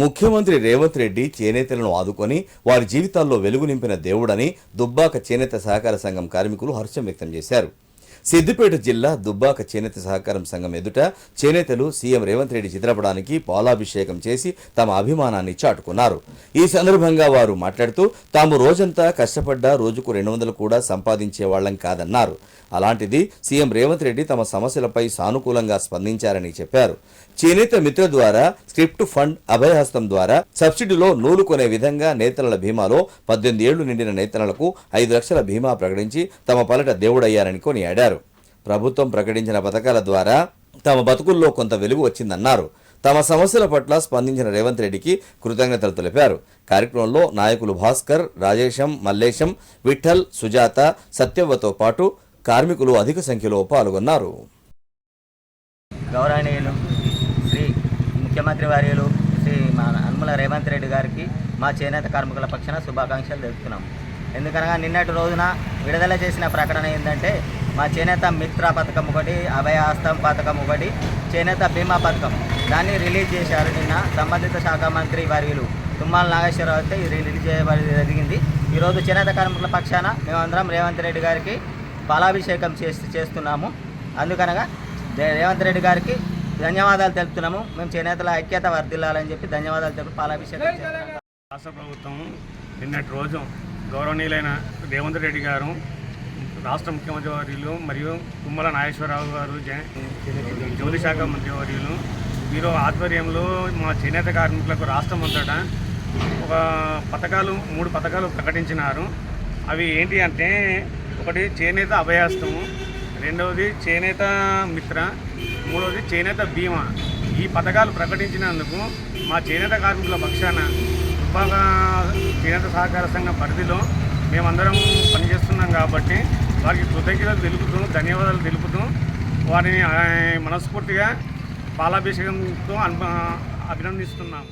ముఖ్యమంత్రి రేవంత్ రెడ్డి చేనేతలను ఆదుకొని వారి జీవితాల్లో వెలుగు నింపిన దేవుడని దుబ్బాక చేనేత సహకార సంఘం కార్మికులు హర్షం వ్యక్తం చేశారు. సిద్దిపేట జిల్లా దుబ్బాక చేనేత సహకారం సంఘం ఎదుట చేనేతలు సీఎం రేవంత్ రెడ్డి చిత్రపటానికి పాలాభిషేకం చేసి తమ అభిమానాన్ని చాటుకున్నారు. ఈ సందర్భంగా వారు మాట్లాడుతూ తాము రోజంతా కష్టపడ్డా రోజుకు రెండు వందలు కూడా సంపాదించే వాళ్ళం కాదన్నారు. అలాంటిది సీఎం రేవంత్ రెడ్డి తమ సమస్యలపై సానుకూలంగా స్పందించారని చెప్పారు. చేనేత మిత్ర ద్వారా స్క్రిప్ట్ ఫండ్ అభయహస్తం ద్వారా సబ్సిడీలో నూలు కొనే విధంగా నేతల బీమాలో పద్దెనిమిది ఏళ్ళు నిండిన నేతలకు ఐదు లక్షల బీమా ప్రకటించి తమ పలట దేవుడయ్యారని కొనియాడారు. ప్రభుత్వం ప్రకటించిన పథకాల ద్వారా తమ బతుకుల్లో కొంత వెలుగు వచ్చిందన్నారు. తమ సమస్యల పట్ల స్పందించిన రేవంత్ రెడ్డికి కృతజ్ఞతలు తెలిపారు. కార్యక్రమంలో నాయకులు భాస్కర్ రాజేశం మల్లేశం విఠల్ సుజాత సత్యవ్వతో పాటు కార్మికులు అధిక సంఖ్యలో పాల్గొన్నారు. గౌరవనీయులు శ్రీ ముఖ్యమంత్రి వర్యులు శ్రీ మా అనుమల రేవంత్ రెడ్డి గారికి మా చేనేత కార్మికుల పక్షాన శుభాకాంక్షలు తెలుపుతున్నాము. ఎందుకనగా నిన్నటి రోజున విడుదల చేసిన ప్రకటన ఏంటంటే మా చేనేత మిత్ర పథకం ఒకటి అభయహస్తం పథకం ఒకటి చేనేత బీమా పథకం. దాన్ని రిలీజ్ చేశారు నిన్న సంబంధిత శాఖ మంత్రి వర్యులు తుమ్మాల నాగేశ్వరరావు అయితే ఇది రిలీజ్ చేయబడి జరిగింది. ఈరోజు చేనేత కార్మికుల పక్షాన మేమందరం రేవంత్ రెడ్డి గారికి పాలాభిషేకం చేసి చేస్తున్నాము. అందుకనగా రేవంత్ రెడ్డి గారికి ధన్యవాదాలు తెలుపుతున్నాము. మేము చేనేతల ఐక్యత వర్ధిల్లాలని చెప్పి ధన్యవాదాలు తెలుపు పాలాభిషేకం చేస్తున్నాము. రాష్ట్ర ప్రభుత్వం నిన్నటి రోజు గౌరవనీయులైన రేవంత్ రెడ్డి గారు రాష్ట్ర ముఖ్యమంత్రి వర్యులు మరియు తుమ్మల నాగేశ్వరరావు గారు జ- శాఖ మంత్రి వర్యులు వీరు ఆధ్వర్యంలో మా చేనేత కార్మికులకు రాష్ట్రం అంతటా ఒక పథకాలు మూడు పథకాలు ప్రకటించినారు. అవి ఏంటి అంటే ఒకటి చేనేత అభయాస్తము రెండవది చేనేత మిత్ర మూడవది చేనేత బీమా. ఈ పథకాలు ప్రకటించినందుకు మా చేనేత కార్మికుల పక్షాన దుబ్బాక చేనేత సహకార సంఘం పరిధిలో మేమందరం పనిచేస్తున్నాం కాబట్టి వారికి కృతజ్ఞతలు తెలుపుతూ ధన్యవాదాలు తెలుపుతూ వారిని మనస్ఫూర్తిగా పాలాభిషేకంతో అను అభినందిస్తున్నాము.